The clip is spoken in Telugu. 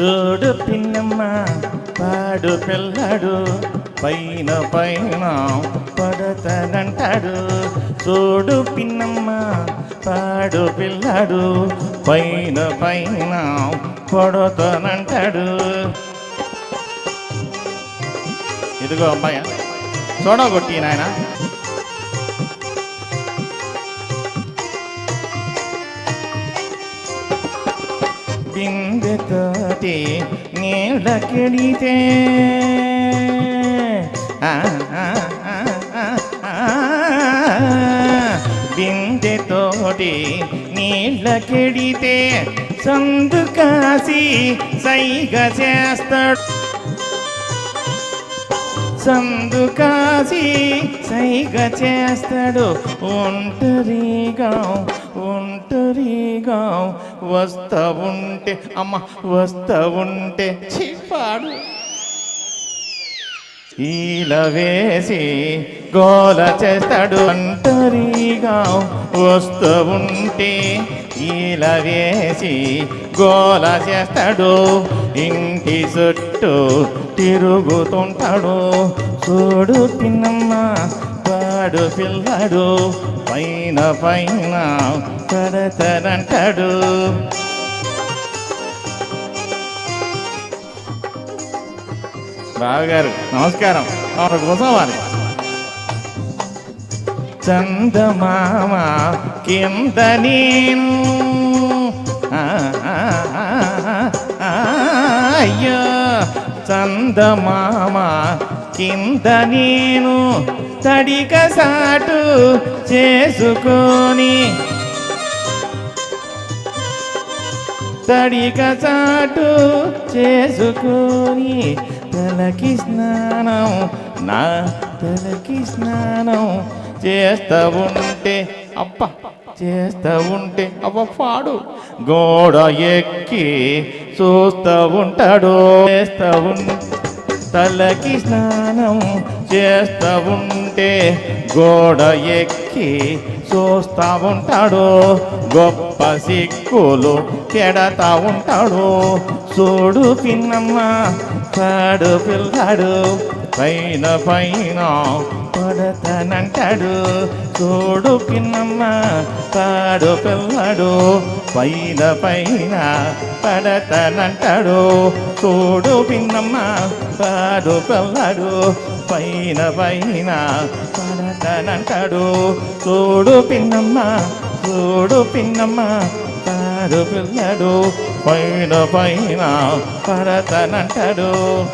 చూడు పిన్నమ్మ పాడు పిల్లడు పైన పైన పడతాడంటాడు చూడు పిన్నమ్మ పాడు పిల్లడు పైన పైన పడతానంటాడు. ఇదిగో అమ్మాయి. చూడగొట్టి నాయన. బిందెతోటి నీళ్ళకెడితే ఆ, ఆ, ఆ, ఆ, ఆ. బిందెతోటి నీళ్ళకెడితే సందు కాసి సైగ చేస్తాడు సందు కాసి సైగ చేస్తాడు ఒంటరిగా ఒంటరిగా వస్తా ఉంటే అమ్మ వస్తా ఉంటే చిప్పాడు ఈల వేసి గోల చేస్తాడు. ఒంటరిగా వస్తూ ఉంటే ఈల వేసి గోల చేస్తాడు. ఇంటి చుట్టూ తిరుగుతుంటాడు. చూడు తిన్నమ్మ పాడు పిల్లాడు. పైన పైన తరతరంటాడు బావగారు నమస్కారం. మన కోసం వారి. చందమామ కింద నేను. ఆ, ఆ, ఆ, అయ్యో చందమామ కింద నేను తడిక సాటు చేసుకొని తడిక చాటు చేసుకొని తలకి స్నానం నా తలకి స్నానం చేస్తా ఉంటే అప్ప చేస్తా ఉంటే అవ్వ పాడు. గోడ ఎక్కి చూస్తూ ఉంటాడు చేస్తా ఉంటే తలకి స్నానం చేస్తా ఉంటే గోడ ఎక్కి చూస్తా ఉంటాడు. గొప్ప సిక్కులు కెడతా ఉంటాడు. చూడు పిన్నమ్మ పాడు పిల్లాడు పైన పైన పడతనంటాడు చూడు పిన్నమ్మ పాడు పిల్లడు. పైన పైన పడతనంటాడు. చూడు పిన్నమ్మ పాడు పిల్లడు. పైన పైన పడతనంటాడు. చూడు పిన్నమ్మ చూడు పిన్నమ్మ పాడు పిల్లడు. పైన పైన పడతనంటాడు.